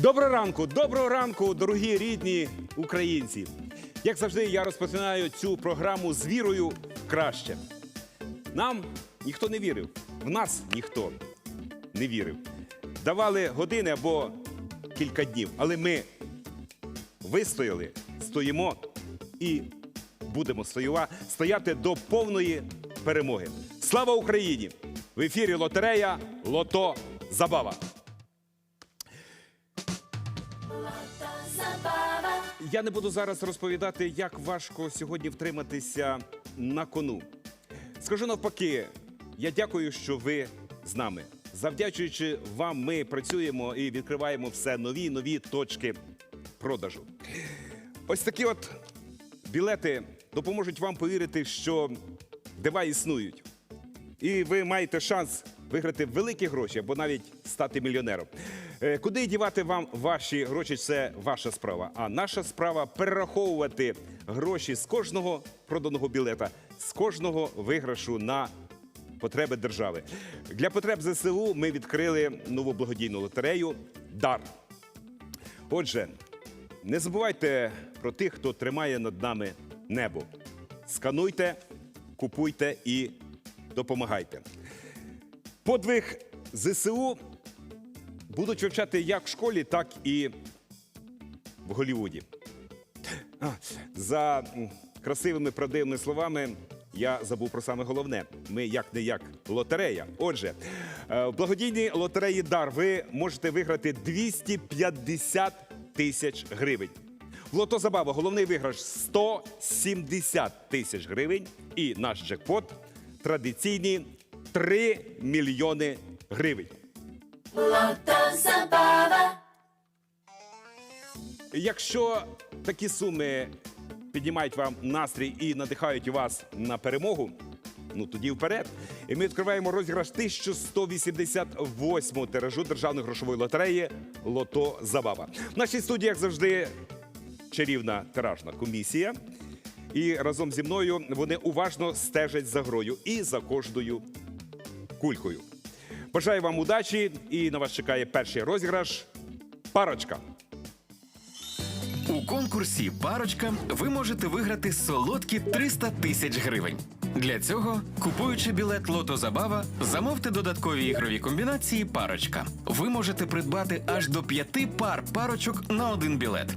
Доброго ранку, доброго ранку, дорогі рідні українці. Як завжди, я розпочинаю цю програму з вірою краще. Нам ніхто не вірив, в нас ніхто не вірив. Давали години або кілька днів, але ми вистояли, стоїмо і будемо стояти до повної перемоги. Слава Україні! В ефірі лотерея Лото Забава. Я не буду зараз розповідати, як важко сьогодні втриматися на кону. Скажу навпаки, я дякую, що ви з нами. Завдячуючи вам, ми працюємо і відкриваємо все нові нові точки продажу. Ось такі от білети допоможуть вам повірити, що дива існують. І ви маєте шанс виграти великі гроші або навіть стати мільйонером. Е, Куди дівати вам ваші гроші це ваша справа. А наша справа перераховувати гроші з кожного проданого білета, з кожного виграшу на потреби держави. Для потреб ЗСУ ми відкрили нову благодійну лотерею Дар. Отже, не забувайте про тих, хто тримає над нами небо. Скануйте, купуйте і допомагайте. Подвиг ЗСУ будуть вивчати як в школі, так і в Голлівуді. За красивими правдивими словами я забув про саме головне. Ми як не як лотерея. Отже, е, в благодійній лотереї Дар ви можете виграти 250 тисяч гривень. В лото забава головний виграш 170 тисяч гривень. І наш джекпот традиційні 3 мільйони гривень. Якщо такі суми піднімають вам настрій і надихають вас на перемогу, ну тоді вперед. І ми відкриваємо розіграш 1188 тиражу державної грошової лотереї Лото Забава. В нашій студії, як завжди, чарівна тиражна комісія. І разом зі мною вони уважно стежать за грою і за кожною кулькою. Бажаю вам удачі і на вас чекає перший розіграш. Парочка. У конкурсі Парочка ви можете виграти солодкі 300 тисяч гривень. Для цього, купуючи білет Лото Забава, замовте додаткові ігрові комбінації Парочка. Ви можете придбати аж до п'яти пар парочок на один білет.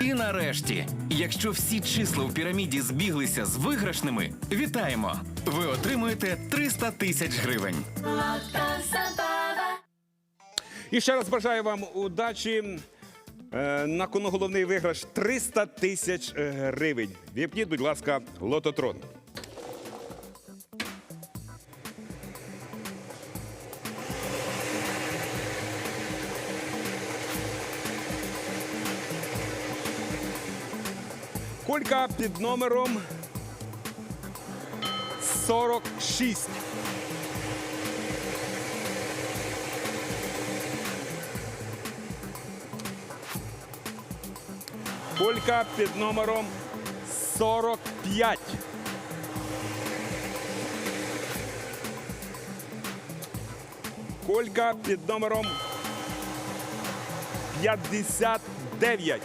І нарешті, якщо всі числа в піраміді збіглися з виграшними, вітаємо! Ви отримуєте 300 тисяч гривень. І ще раз бажаю вам удачі. Е, На кону головний виграш 300 тисяч гривень. Віпніть, будь ласка, лототрон. Колька під номером 46. Колька під номером 45. Колька під номером 59.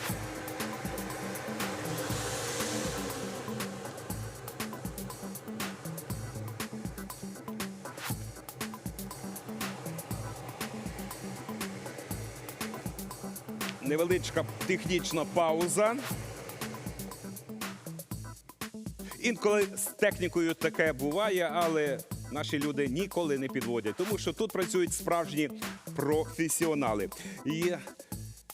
Невеличка технічна пауза. Інколи з технікою таке буває, але наші люди ніколи не підводять, тому що тут працюють справжні професіонали. І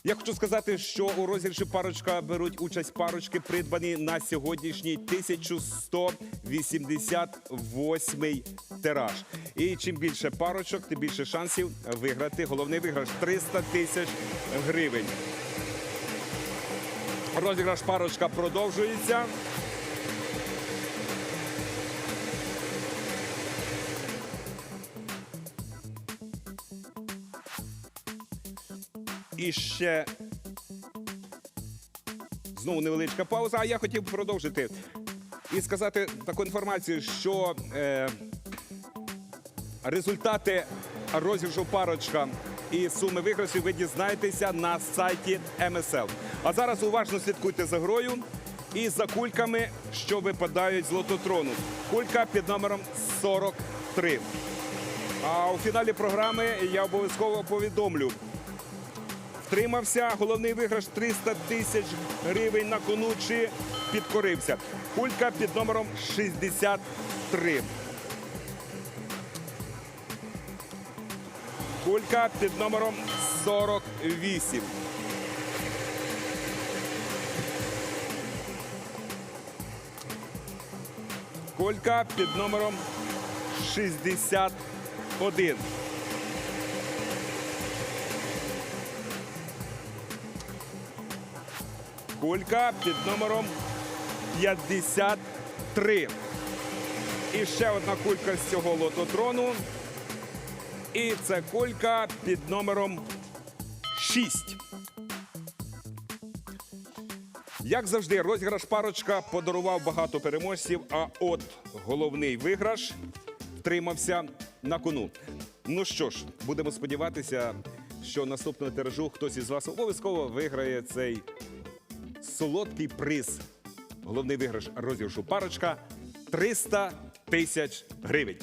я хочу сказати, що у розіграші парочка беруть участь парочки, придбані на сьогоднішній 1188 тираж. І чим більше парочок, тим більше шансів виграти. Головний виграш 300 тисяч гривень. Розіграш парочка продовжується. І ще знову невеличка пауза. А я хотів продовжити і сказати таку інформацію, що е, результати розіграшу парочка і суми виграшів ви дізнаєтеся на сайті МСЛ. А зараз уважно слідкуйте за грою і за кульками, що випадають з лототрону. Кулька під номером 43. А у фіналі програми я обов'язково повідомлю. Втримався. Головний виграш 300 тисяч гривень на кону чи підкорився. Кулька під номером 63. Кулька під номером 48. Кулька під номером 61. Кулька під номером 53. І ще одна кулька з цього лототрону. І це кулька під номером 6. Як завжди, розіграш парочка подарував багато переможців, а от головний виграш втримався на кону. Ну що ж, будемо сподіватися, що наступного тиражу хтось із вас обов'язково виграє цей солодкий приз. Головний виграш розіграшу парочка 300 тисяч гривень.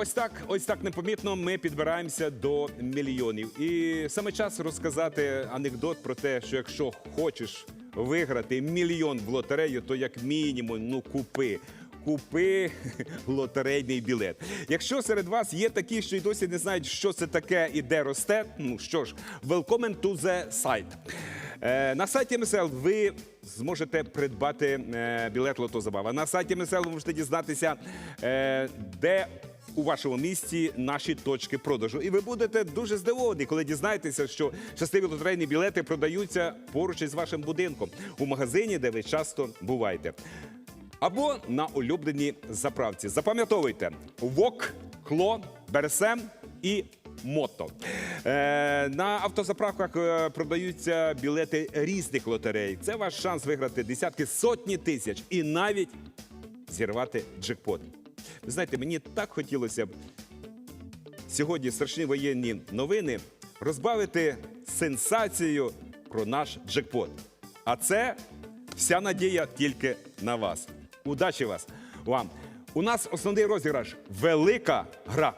Ось так, ось так непомітно ми підбираємося до мільйонів. І саме час розказати анекдот про те, що якщо хочеш виграти мільйон в лотерею, то як мінімум ну купи. Купи лотерейний білет. Якщо серед вас є такі, що й досі не знають, що це таке і де росте, ну що ж, welcome to the site. Е, на сайті МСЛ ви зможете придбати е, білет Лото Забава. На сайті МСЛ ви можете дізнатися, е, де у вашому місті наші точки продажу. І ви будете дуже здивовані, коли дізнаєтеся, що щасливі лотерейні білети продаються поруч із вашим будинком у магазині, де ви часто буваєте. Або на улюбленій заправці. Запам'ятовуйте: ВОК, Кло, Берсем і Мото. Е, на автозаправках е, продаються білети різних лотерей. Це ваш шанс виграти десятки сотні тисяч і навіть зірвати джекпот. Знаєте, мені так хотілося б сьогодні страшні воєнні новини розбавити сенсацією про наш джекпот. А це вся надія тільки на вас. Удачі вас вам! У нас основний розіграш велика гра.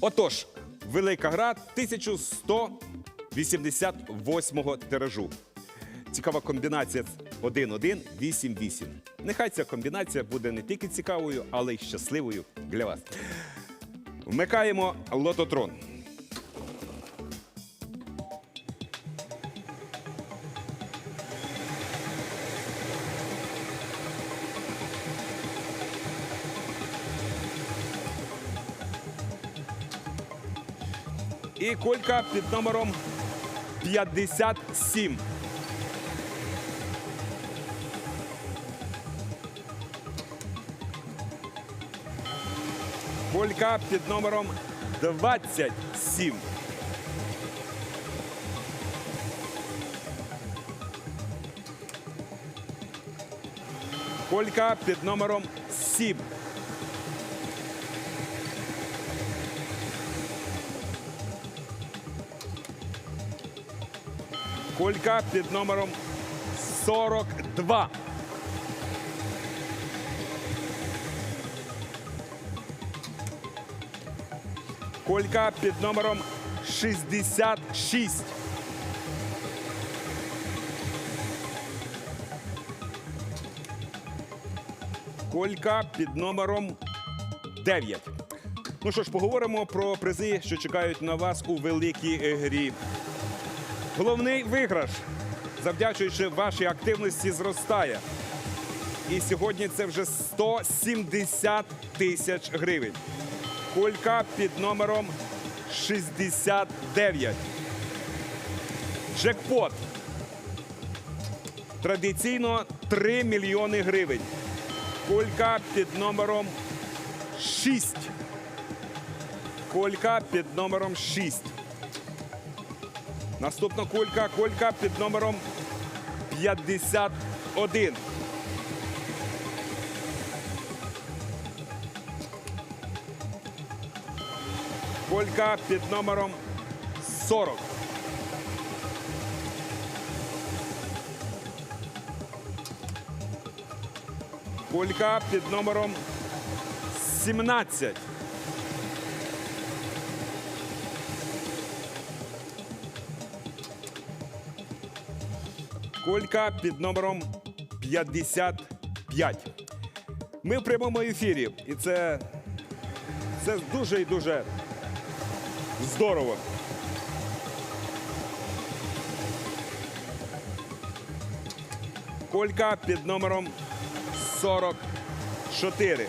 Отож, велика гра 1188 тиражу. Цікава комбінація 1-1-8-8. Нехай ця комбінація буде не тільки цікавою, але й щасливою для вас. Вмикаємо лототрон. І колька під номером 57. Колька під номером 27. Колька під номером 7. Колька під номером 42. Колька під номером 66. Колька під номером 9. Ну що ж, поговоримо про призи, що чекають на вас у великій грі. Головний виграш, завдячуючи вашій активності, зростає. І сьогодні це вже 170 тисяч гривень. Колька під номером 69. Джекпот. Традиційно 3 мільйони гривень. Колька під номером 6. Колька під номером 6. Наступна кулька. Колька під номером 51. Колька під номером 40. Колька під номером 17. Колька під номером 55. Ми в прямому ефірі, і це, це дуже і дуже здорово. Колька під номером 44.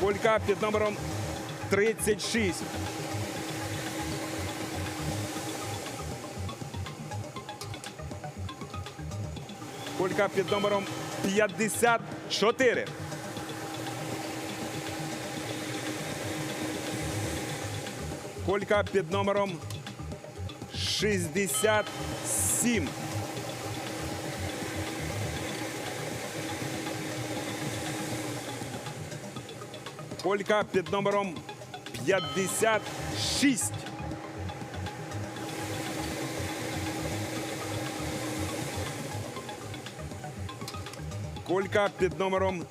Колька під номером 36. Колька під номером 54. Колька під номером 67. Колька під номером 56. Колька під номером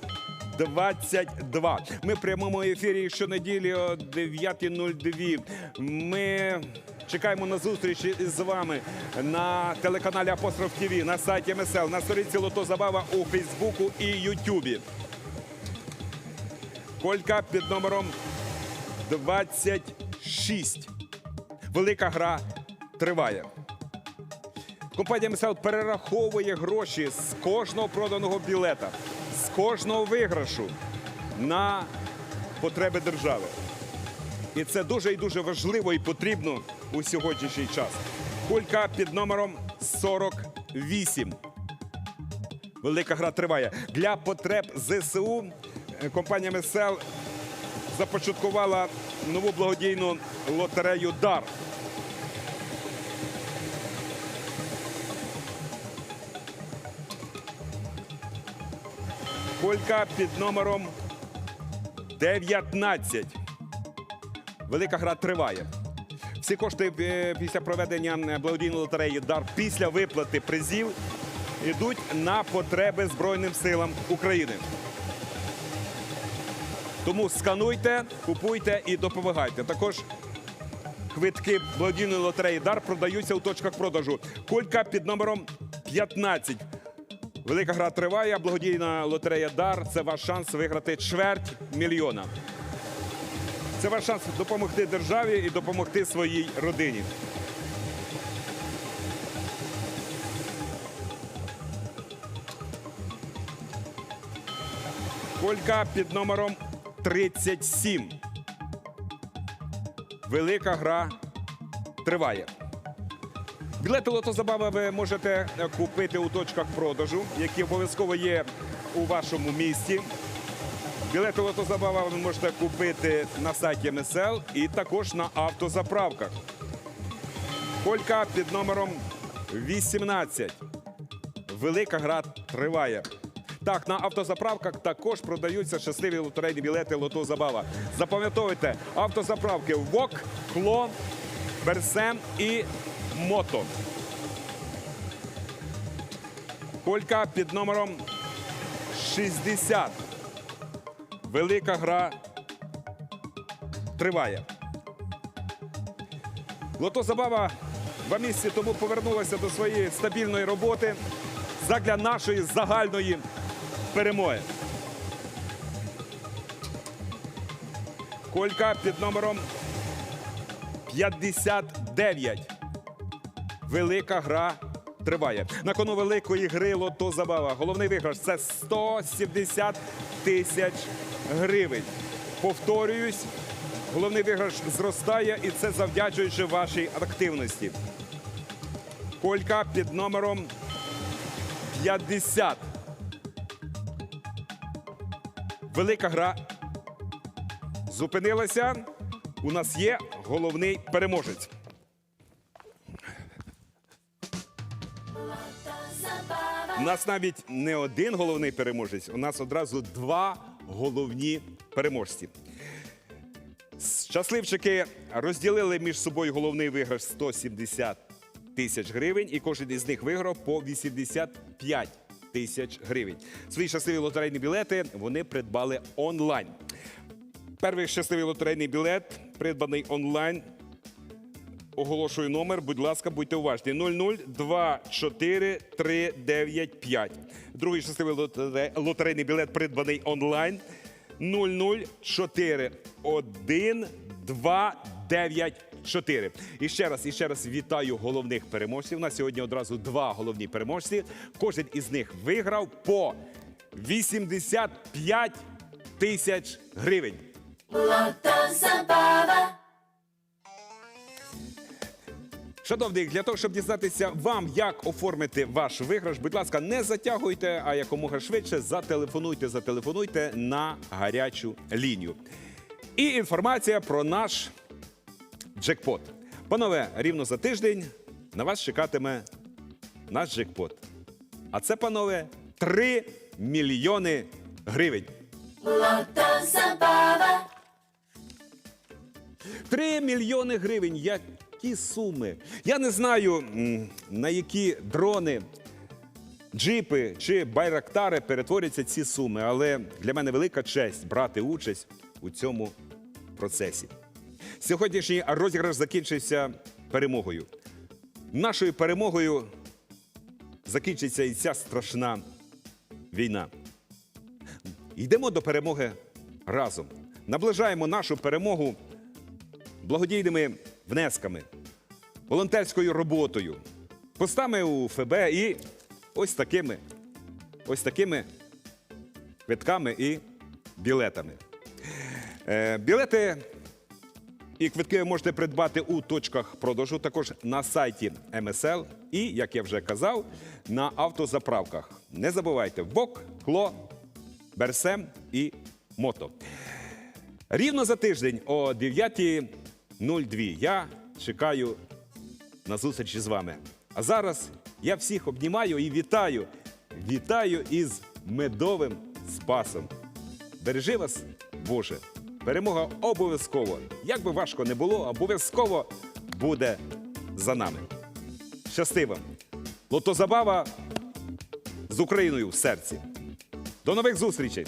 22. Ми в прямому ефірі щонеділі о 9.02. Ми чекаємо на зустріч з вами на телеканалі Апостроф ТВ, на сайті МСЛ, на сторінці Лото Забава у Фейсбуку і Ютубі. Колька під номером 26. Велика гра триває. Компанія МСЛ перераховує гроші з кожного проданого білета, з кожного виграшу на потреби держави. І це дуже і дуже важливо і потрібно у сьогоднішній час. Кулька під номером 48. Велика гра триває. Для потреб ЗСУ е, компанія МСЛ започаткувала нову благодійну лотерею Дар. Колька під номером 19. Велика гра триває. Всі кошти е, після проведення е, благодійної лотереї Дар після виплати призів йдуть на потреби Збройним силам України. Тому скануйте, купуйте і допомагайте. Також квитки благодійної лотереї Дар продаються у точках продажу. Колька під номером 15. Велика гра триває. Благодійна лотерея Дар це ваш шанс виграти чверть мільйона. Це ваш шанс допомогти державі і допомогти своїй родині. Колька під номером 37. Велика гра триває. Білети лотозабава ви можете е, купити у точках продажу, які обов'язково є у вашому місті. Білети лотозабава ви можете купити на сайті МСЛ і також на автозаправках. Колька під номером 18. Велика гра триває. Так, на автозаправках також продаються щасливі лотерейні білети Лото Забава. Запам'ятовуйте, автозаправки ВОК, Клон, Берсем і Мото. Колька під номером 60. Велика гра триває. Лото Забава два місяці тому повернулася до своєї стабільної роботи задля нашої загальної перемоги. Колька під номером 59. Велика гра триває. На кону великої гри лото забава. Головний виграш це 170 тисяч гривень. Повторююсь, головний виграш зростає, і це завдячуючи вашій активності. Колька під номером 50. Велика гра зупинилася. У нас є головний переможець. У нас навіть не один головний переможець, у нас одразу два головні переможці. Щасливчики розділили між собою головний виграш 170 тисяч гривень, і кожен із них виграв по 85 тисяч гривень. Свої щасливі лотерейні білети вони придбали онлайн. Перший щасливий лотерейний білет, придбаний онлайн. Оголошую номер, будь ласка, будьте уважні. 0024395. Другий щасливий лотерейний білет придбаний онлайн. 0041294. І ще раз, і ще раз вітаю головних переможців. У нас сьогодні одразу два головні переможці. Кожен із них виграв по 85 тисяч гривень. Шановні, для того, щоб дізнатися вам, як оформити ваш виграш, будь ласка, не затягуйте, а якомога швидше зателефонуйте, зателефонуйте на гарячу лінію. І інформація про наш джекпот. Панове, рівно за тиждень на вас чекатиме наш джекпот. А це, панове, 3 мільйони гривень. 3 мільйони гривень. Які суми? Я не знаю, на які дрони, джипи чи байрактари перетворяться ці суми, але для мене велика честь брати участь у цьому процесі. Сьогоднішній розіграш закінчився перемогою. Нашою перемогою закінчиться і ця страшна війна. Йдемо до перемоги разом. Наближаємо нашу перемогу благодійними внесками, волонтерською роботою, постами у ФБ і ось такими, ось такими квитками і білетами. Е, білети і квитки ви можете придбати у точках продажу, також на сайті МСЛ і, як я вже казав, на автозаправках. Не забувайте БОК, КЛО, Берсем і Мото. Рівно за тиждень о 9.02 я чекаю на зустрічі з вами. А зараз я всіх обнімаю і вітаю. Вітаю із медовим спасом. Бережи вас, Боже. Перемога обов'язково. Як би важко не було, обов'язково буде за нами. Щасти вам! Лотозабава з Україною в серці. До нових зустрічей!